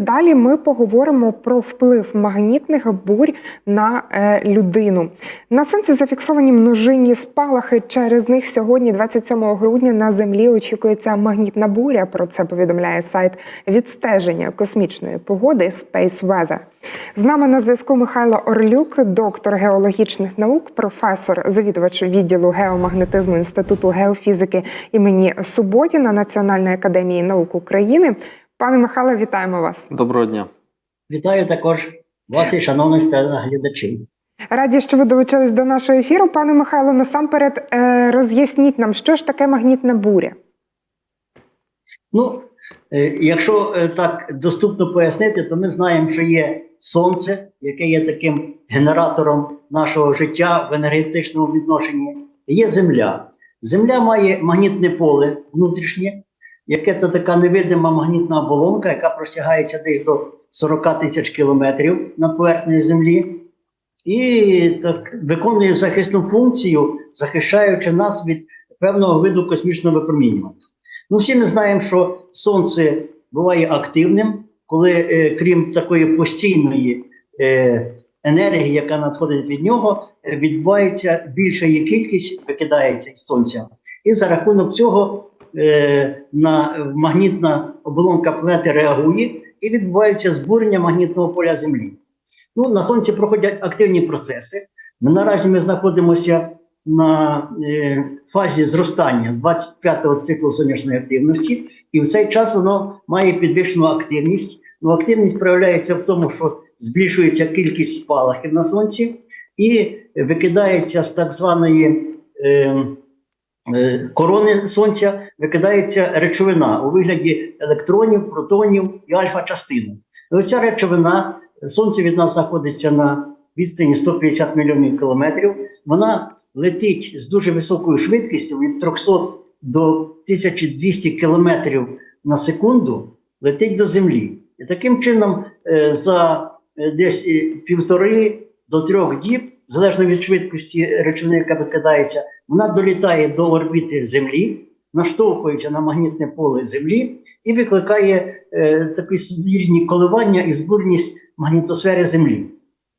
Далі ми поговоримо про вплив магнітних бурь на е, людину. На сонці зафіксовані множинні спалахи. Через них сьогодні, 27 грудня, на землі очікується магнітна буря. Про це повідомляє сайт відстеження космічної погоди Space Weather. З нами на зв'язку Михайло Орлюк, доктор геологічних наук, професор, завідувач відділу геомагнетизму Інституту геофізики імені Суботіна Національної академії наук України. Пане Михайле, вітаємо вас. Доброго дня. Вітаю також вас і шановних телеглядачів. Раді, що ви долучились до нашого ефіру. Пане Михайло, насамперед е, роз'ясніть нам, що ж таке магнітна буря. Ну, е, якщо е, так доступно пояснити, то ми знаємо, що є сонце, яке є таким генератором нашого життя в енергетичному відношенні. Є земля. Земля має магнітне поле внутрішнє, яке це така невидима магнітна оболонка, яка простягається десь до 40 тисяч кілометрів над поверхнею землі, і так виконує захисну функцію, захищаючи нас від певного виду космічного випромінювання. Ну, всі ми знаємо, що сонце буває активним, коли, е, крім такої постійної е, енергії, яка надходить від нього, відбувається більша її кількість, викидається із сонця. І за рахунок цього е, на магнітна оболонка планети реагує і відбувається збурення магнітного поля Землі. Ну, на сонці проходять активні процеси. Ми наразі ми знаходимося на е, фазі зростання 25-го циклу сонячної активності, і в цей час воно має підвищену активність. Ну, активність проявляється в тому, що збільшується кількість спалахів на сонці, і викидається з так званої е, корони сонця, викидається речовина у вигляді електронів, протонів і альфа-частинок. І ця речовина, сонце від нас знаходиться на відстані 150 мільйонів кілометрів. Вона летить з дуже високою швидкістю від 300 до 1200 кілометрів на секунду, летить до землі. І таким чином, е, за е, десь е, півтори до трьох діб, залежно від швидкості речовини, яка викидається, вона долітає до орбіти Землі, наштовхується на магнітне поле Землі і викликає е, такі свірні коливання і збурність магнітосфери Землі.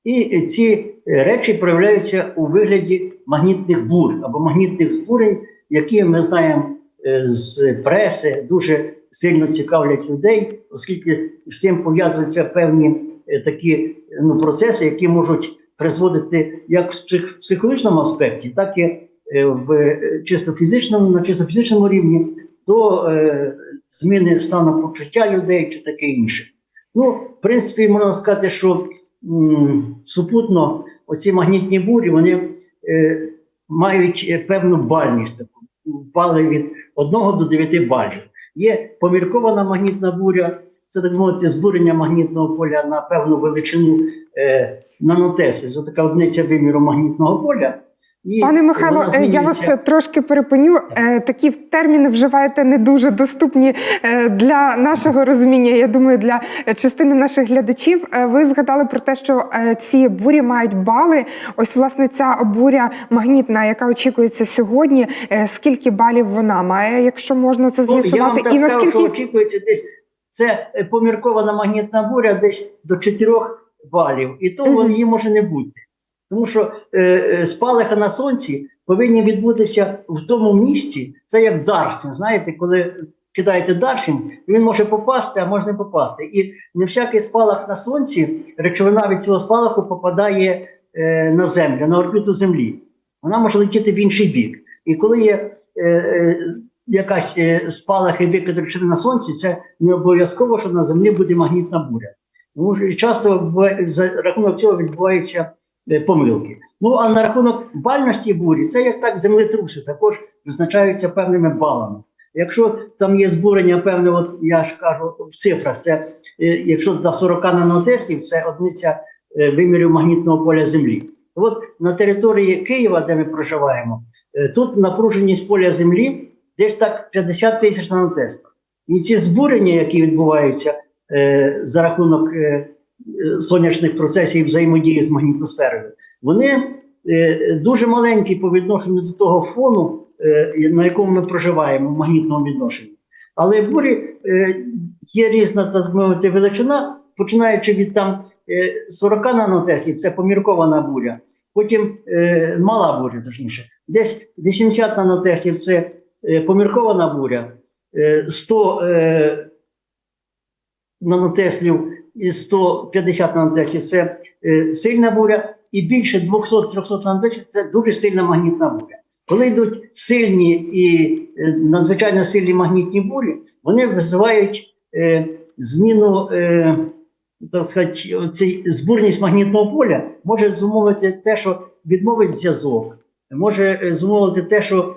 І ці е, речі проявляються у вигляді магнітних бур або магнітних збурень, які ми знаємо е, з преси, дуже сильно цікавлять людей, оскільки з цим пов'язуються певні е, такі ну, процеси, які можуть призводити як в псих- психологічному аспекті, так і в е, чисто фізичному, на чисто фізичному рівні до е, зміни стану почуття людей чи таке інше. Ну, в принципі, можна сказати, що супутно оці магнітні бурі вони е, мають е, певну бальність таку. Бали від 1 до 9 балів. Є поміркована магнітна буря, це так мовити, збурення магнітного поля на певну величину е, нанотесли. Це така одиниця виміру магнітного поля. І Пане Михайло, е, я вас трошки перепиню. Е, Такі терміни вживаєте не дуже доступні е, для нашого розуміння. Я думаю, для е, частини наших глядачів. Е, Ви згадали про те, що е, ці бурі мають бали. Ось власне ця буря магнітна, яка очікується сьогодні. е, Скільки балів вона має, якщо можна це Ну, я вам з'ясувати? так І скажу, що наскільки очікується десь це е, поміркована магнітна буря десь до 4 балів, і то Мгм. її може не бути. Тому що е, е, спалахи на сонці повинні відбутися в тому місці, це як дарсін. Знаєте, коли кидаєте дарсін, він може попасти, а може не попасти. І не всякий спалах на сонці, речовина від цього спалаху попадає е, на землю, на орбіту Землі. Вона може летіти в інший бік. І коли є е, е, якась е, спалах і викид речовини на сонці, це не обов'язково, що на землі буде магнітна буря. Тому що часто буває- за рахунок цього відбуваються е, помилки. Ну а на рахунок бальності бурі, це як так землетруси також визначаються певними балами. Якщо там є збурення, певне, от я ж кажу в цифрах, це е, якщо до 40 нанотеслів, це одиниця е, вимірів магнітного поля Землі. От на території Києва, де ми проживаємо, е, тут напруженість поля Землі десь так 50 тисяч нанотеслів. І ці збурення, які відбуваються е, за рахунок е, е, сонячних процесів і взаємодії з магнітосферою, вони е, дуже маленькі по відношенню до того фону, е, на якому ми проживаємо в магнітному відношенні. Але бурі е, є різна так мовити, величина, починаючи від там е, 40 нанотеслів, це поміркована буря. Потім е, мала буря, точніше, десь 80 нанотеслів це е, поміркована буря, е, 100 е, нанотеслів і 150 нанотеслів це е, сильна буря, і більше 200-300 нанотеслів це дуже сильна магнітна буря. Коли йдуть сильні і е, надзвичайно сильні магнітні бурі, вони визивають е, зміну, так сказати, цей збурність магнітного поля може зумовити те, що відмовить зв'язок, може зумовити те, що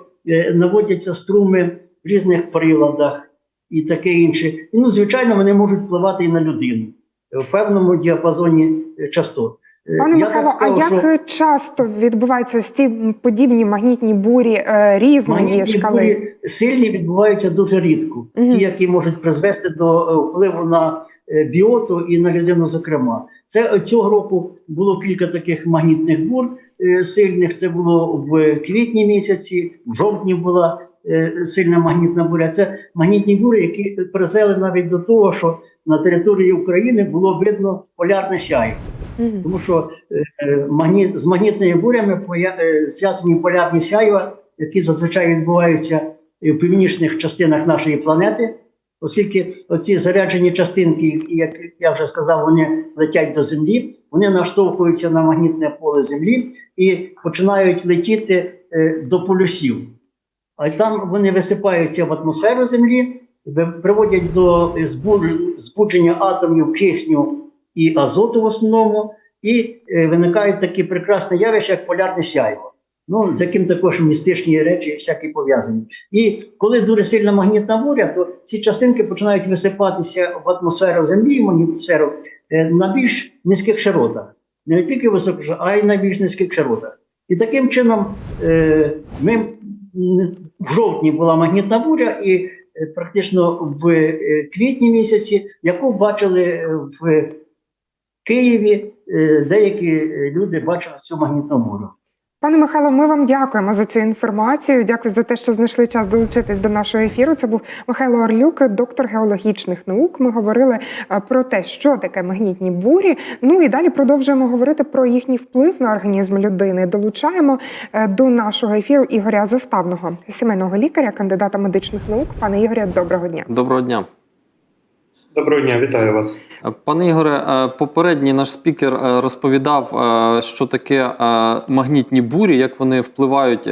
наводяться струми в різних приладах і таке інше. І, ну, звичайно, вони можуть впливати і на людину в певному діапазоні частот. Е, Пане я Михайло, сказав, а як що часто відбуваються ось ці подібні магнітні бурі е, різної магнітні шкали? бурі сильні відбуваються дуже рідко, угу. ті, які можуть призвести до е, впливу на біоту і на людину, зокрема. Це цього року було кілька таких магнітних бур сильних. Це було в квітні місяці, в жовтні була е, сильна магнітна буря. Це магнітні бурі, які призвели навіть до того, що на території України було видно полярне сяйво. Тому що е, магніт, з магнітними бурями е, зв'язані полярні сяйва, які зазвичай відбуваються в північних частинах нашої планети, оскільки оці заряджені частинки, як я вже сказав, вони летять до Землі, вони наштовхуються на магнітне поле Землі і починають летіти е, до полюсів. А там вони висипаються в атмосферу Землі, приводять до збудження атомів кисню і азоту в основному, і е, виникають такі прекрасні явища, як полярне сяйво. Ну, з яким також містичні речі всякі пов'язані. І коли дуже сильна магнітна буря, то ці частинки починають висипатися в атмосферу Землі, в магнітосферу, е, на більш низьких широтах. Не тільки високо, а й на більш низьких широтах. І таким чином е, ми в жовтні була магнітна буря, і е, практично в квітні місяці, яку бачили в Києві, деякі люди бачили цю магнітну бурю. Пане Михайло, ми вам дякуємо за цю інформацію. Дякую за те, що знайшли час долучитись до нашого ефіру. Це був Михайло Орлюк, доктор геологічних наук. Ми говорили е, про те, що таке магнітні бурі. Ну і далі продовжуємо говорити про їхній вплив на організм людини. Долучаємо е, до нашого ефіру Ігоря Заставного, сімейного лікаря, кандидата медичних наук. Пане Ігоря, доброго дня. Доброго дня. Доброго дня, вітаю вас. Пане Ігоре, е, попередній наш спікер е, розповідав, е, що таке магнітні бурі, як вони впливають,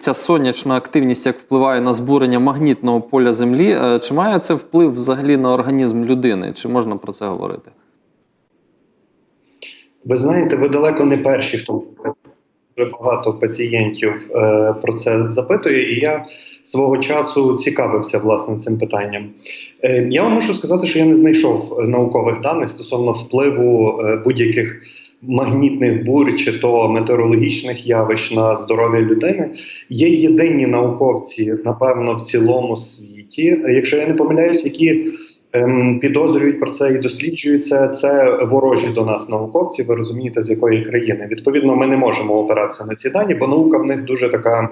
ця сонячна активність, як впливає на збурення магнітного поля Землі. Чи має це вплив взагалі на організм людини? Чи можна про це говорити? Ви знаєте, ви далеко не перші, хто дуже багато пацієнтів е, про це запитує, і я свого часу цікавився власне цим питанням. Е, я вам можу сказати, що я не знайшов наукових даних стосовно впливу е, будь-яких магнітних бур чи то метеорологічних явищ на здоров'я людини. Є єдині науковці, напевно, в цілому світі, якщо я не помиляюсь, які підозрюють про це і досліджують це. Ворожі до нас науковці. Ви розумієте, з якої країни. Відповідно, ми не можемо опиратися на ці дані, бо наука в них дуже така,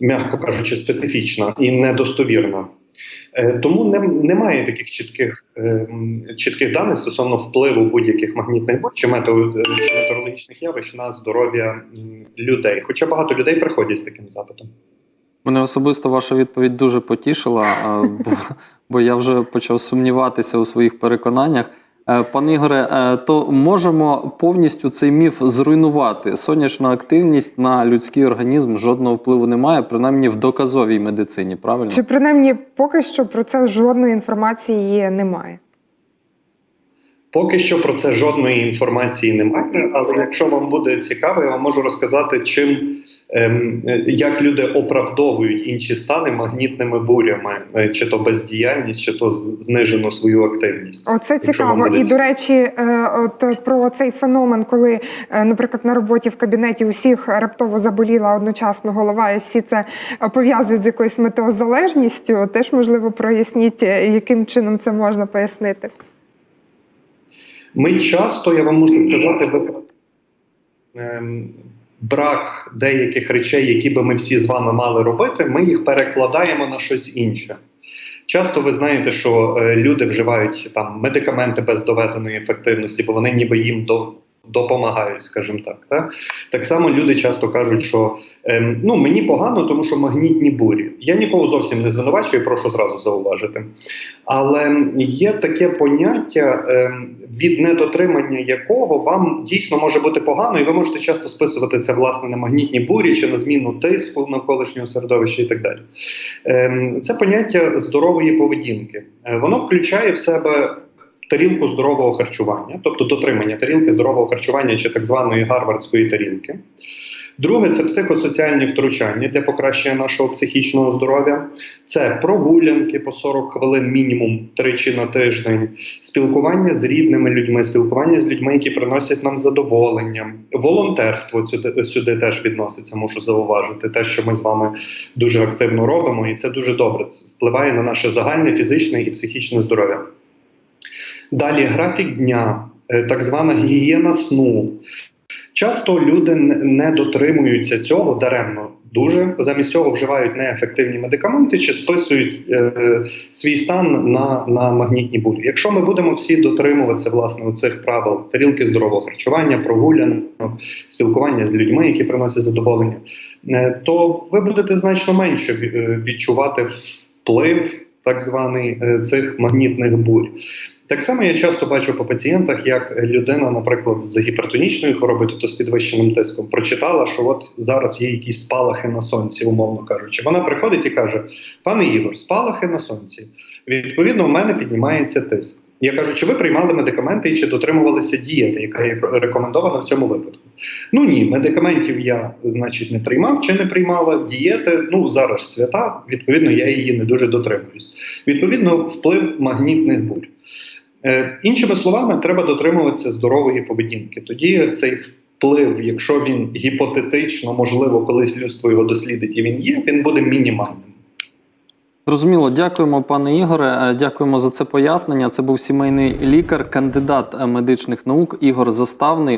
м'яко кажучи, специфічна і недостовірна. Е, Тому не, немає таких чітких, ем, чітких даних стосовно впливу будь-яких магнітних бурь метео- чи метеорологічних явищ на здоров'я людей. Хоча багато людей приходять з таким запитом. Мене особисто ваша відповідь дуже потішила, бо, бо я вже почав сумніватися у своїх переконаннях. Е, Пане Ігоре, е, то можемо повністю цей міф зруйнувати. Сонячна активність на людський організм жодного впливу не має, принаймні в доказовій медицині, правильно? Чи принаймні поки що про це жодної інформації немає? Поки що про це жодної інформації немає, але якщо вам буде цікаво, я вам можу розказати, чим як люди оправдовують інші стани магнітними бурями, е, чи то бездіяльність, чи то знижену свою активність. Оце цікаво. І до речі, е, от про цей феномен, коли, е, наприклад, на роботі в кабінеті усіх раптово заболіла одночасно голова, і всі це е, пов'язують з якоюсь метеозалежністю. Теж можливо проясніть, е, яким чином це можна пояснити. Ми часто, я вам можу сказати, ви- ем, брак деяких речей, які би ми всі з вами мали робити, ми їх перекладаємо на щось інше. Часто ви знаєте, що е, люди вживають там медикаменти без доведеної ефективності, бо вони ніби їм до, допомагають, скажімо так. Так? так само люди часто кажуть, що ем, ну, мені погано, тому що магнітні бурі. Я нікого зовсім не звинувачую, прошу зразу зауважити. Але є таке поняття, ем, від недотримання якого вам дійсно може бути погано, і ви можете часто списувати це власне на магнітні бурі чи на зміну тиску навколишнього середовища і так далі. Ем, Це поняття здорової поведінки. Е, Воно включає в себе тарілку здорового харчування, тобто дотримання тарілки здорового харчування чи так званої гарвардської тарілки. Друге це психосоціальні втручання для покращення нашого психічного здоров'я. Це прогулянки по 40 хвилин, мінімум тричі на тиждень, спілкування з рідними людьми, спілкування з людьми, які приносять нам задоволення. Волонтерство сюди, сюди теж відноситься, можу зауважити. Те, що ми з вами дуже активно робимо, і це дуже добре. Це впливає на наше загальне фізичне і психічне здоров'я. Далі графік дня, е, так звана гігієна сну. Часто люди не дотримуються цього даремно дуже. Замість цього вживають неефективні медикаменти чи списують е, свій стан на, на магнітні бурі. Якщо ми будемо всі дотримуватися власне цих правил тарілки здорового харчування, прогулянок, спілкування з людьми, які приносять задоволення, е, то ви будете значно менше е, відчувати вплив так званий е, цих магнітних бурь. Так само я часто бачу по пацієнтах, як людина, наприклад, з гіпертонічною хворобою, тобто з підвищеним тиском, прочитала, що от зараз є якісь спалахи на сонці, умовно кажучи. Вона приходить і каже: пане Ігор, спалахи на сонці. Відповідно, у мене піднімається тиск. Я кажу, чи ви приймали медикаменти і чи дотримувалися дієти, яка є рекомендована в цьому випадку? Ну ні, медикаментів я, значить, не приймав чи не приймала. Дієти, ну зараз свята, відповідно, я її не дуже дотримуюсь. Відповідно, вплив магнітних бурь. Е, іншими словами, треба дотримуватися здорової поведінки. Тоді цей вплив, якщо він гіпотетично, можливо, колись людство його дослідить і він є, він буде мінімальним. Зрозуміло, дякуємо, пане Ігоре. Е, Дякуємо за це пояснення. Це був сімейний лікар, кандидат медичних наук Ігор Заставний.